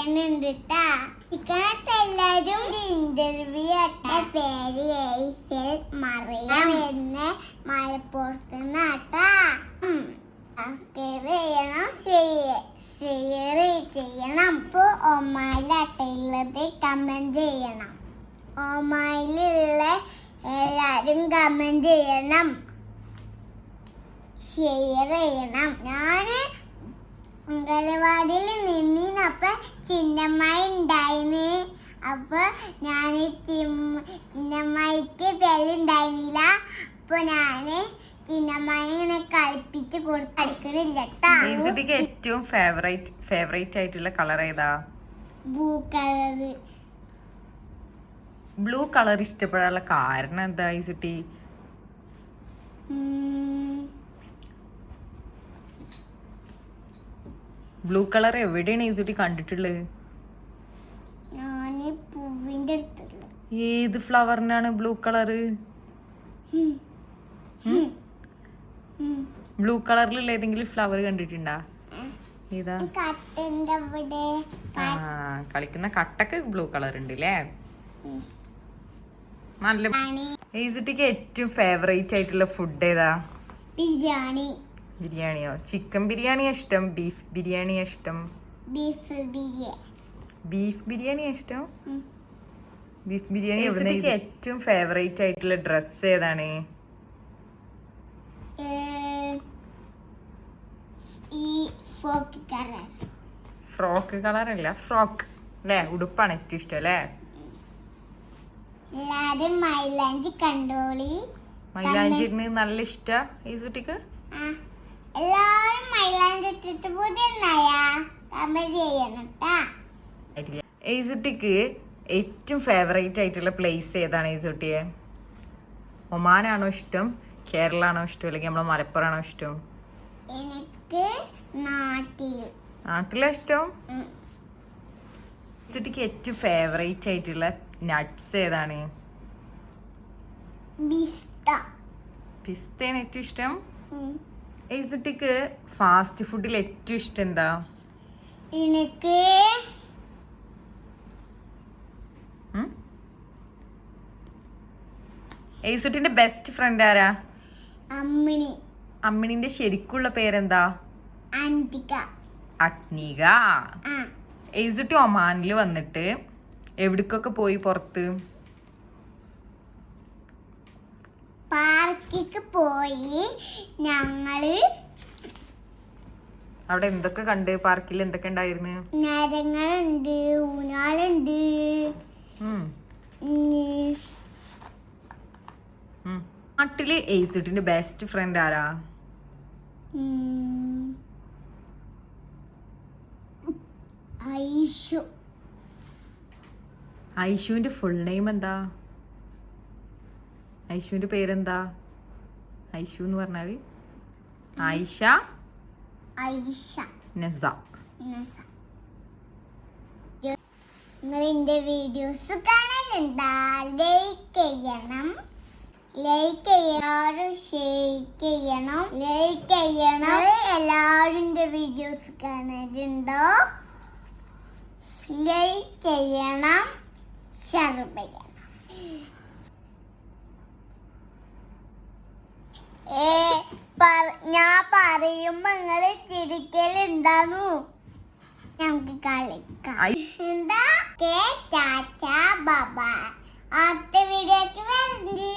പറയുന്നുണ്ട് ഇക്കണത്തെ എല്ലാരും ഇന്റർവ്യൂ എന്റെ പേര് ഏയ്സൽ മറിയാം എന്ന് മലപ്പുറത്ത് നാട്ടാ ചെയ്യണം ഷെയർ ചെയ്യണം. ഇപ്പൊ ഒമായിലാട്ടുള്ളത് കമന്റ് ചെയ്യണം. ഓമയിലുള്ള എല്ലാരും കമന്റ് ചെയ്യണം. ഷെയർ ചെയ്യണം. ഞാൻ അംഗനവാടിയിൽ നിന്നപ്പോ ചിന്നമ്മായി ഉണ്ടായിന് അപ്പൊ ഞാൻ ചിന്നമ്മായിക്ക് പേരുണ്ടായിരുന്നില്ല അപ്പൊ ഞാൻ ചിന്നമ്മായി ഇങ്ങനെ കളിപ്പിച്ച് കളിക്കണില്ല ഈസുട്ടിക്ക് ഏറ്റവും ഫേവറേറ്റ് ഫേവറേറ്റ് ആയിട്ടുള്ള കളർ ഏതാ? ബ്ലൂ കളർ ബ്ലൂ കളർ ഇഷ്ടപ്പെടാനുള്ള കാരണം എന്താ ഈസുട്ടി ബ്ലൂ കളർ എവിടെയാണ് ഈസുട്ടി കണ്ടിട്ടുള്ളത്? ഏത് ഫ്ലവറിനാണ് ബ്ലൂ കളർ ബ്ലൂ കളറിലുള്ള ഏതെങ്കിലും ഫ്ലവർ കണ്ടിട്ടുണ്ടാ? ഏതാ? ആ കളിക്കുന്ന കട്ടക്ക് ബ്ലൂ കളർ ഉണ്ട് അല്ലേ നല്ല ബിരിയാണി. ഏറ്റവും ഫേവറേറ്റ് ആയിട്ടുള്ള ഫുഡ് ഏതാ? ബിരിയാണി. ബിരിയാണിയോ? ചിക്കൻ ബിരിയാണിയാ ഇഷ്ടം? ബീഫ് ബിരിയാണിയാ ഇഷ്ടം? ബീഫ് ബിരിയാണി ബീഫ് ബിരിയാണിയാ ഇഷ്ടം. ബീഫ് ബിരിയാണി എവിടുന്നേക്ക് ഏറ്റവും ഫേവറേറ്റ് ആയിട്ടുള്ള ഡ്രസ്സ് ഏതാണ്? ഫ്രോക്ക് കളർ അല്ല ഫ്രോക്ക് അല്ലേ ഉടുപ്പാണ് ഏറ്റവും ഇഷ്ടം അല്ലേ എല്ലാരും മൈലാഞ്ചി കണ്ടോളി. മൈലാഞ്ചിന് നല്ല ഇഷ്ടാ ഈ കുട്ടിക്ക്? പുതിയ കമന്റ് ചെയ്യണം. ഏസുട്ടിക്ക് ഏറ്റവും ഫേവറേറ്റ് ആയിട്ടുള്ള പ്ലേസ് ഏതാണ് ഏസുട്ടിയെ ഒമാനാണോ ഇഷ്ടം? കേരളാണോ ഇഷ്ടം? അല്ലെങ്കിൽ നമ്മളെ മലപ്പുറമാണോ ഇഷ്ടം? എനിക്ക് നാട്ടിൽ നാട്ടിലാ ഇഷ്ടം? ഏസുട്ടിക്ക് ഏറ്റവും ഫേവറേറ്റ് ആയിട്ടുള്ള നട്ട്സ് ഏതാണ്? പിസ്ത. പിസ്തയാണ് ഏറ്റവും ഇഷ്ടം. ഉം. ഏസുട്ടിക്ക് ഫാസ്റ്റ് ഫുഡിൽ ഏറ്റവും ഇഷ്ടം എന്താ? എനിക്ക് എയ്സുട്ടിന്റെ ബെസ്റ്റ് ഫ്രണ്ട് ആരാ? അമ്മിണി. അമ്മിണിന്റെ ശരിക്കുള്ള പേരെന്താ? അന്തിക. അഗ്നിക. എയ്സുട്ടി ഒമാനിൽ വന്നിട്ട് എവിടേക്കൊക്കെ പോയി പുറത്ത്? പാർക്കിക്ക് പോയി. ഞങ്ങൾ അവിടെ എന്തൊക്കെ കണ്ട്? പാർക്കിൽ എന്തൊക്കെ ഉണ്ടായിരുന്നു? നരങ്ങളുണ്ട് ഊഞ്ഞാലുണ്ട്. നാട്ടിൽ എയ്സുട്ടിന്റെ ബെസ്റ്റ് ഫ്രണ്ട് ആരാ. ഐഷു. ഐഷുവിന്റെ ഫുൾ നെയിം എന്താ? ഐഷുവിന്റെ പേരെന്താ? ഐഷു എന്ന് പറഞ്ഞാൽ ആയിഷ ഐഷ? നസ. നിങ്ങൾ എന്റെ വീഡിയോസ് കാണലുണ്ടാ? ലൈക്ക് ചെയ്യണം. ലൈക്ക് ചെയ്യണം. ഷെയർ ചെയ്യണം. ലൈക്ക് ചെയ്യണം. എല്ലാവരും വീഡിയോസ് കാണലുണ്ടോ? ലൈക്ക് ചെയ്യണം. ഷെയർ ചെയ്യണം. ഞാൻ പറയുമ്പോ നിങ്ങൾ ചിരിക്കലുണ്ടാന്നു നമുക്ക് കളിക്കാം. എന്താ? കേ ചാച്ച ബബ അടുത്ത വീഡിയോക്ക് വരണ്ടേ.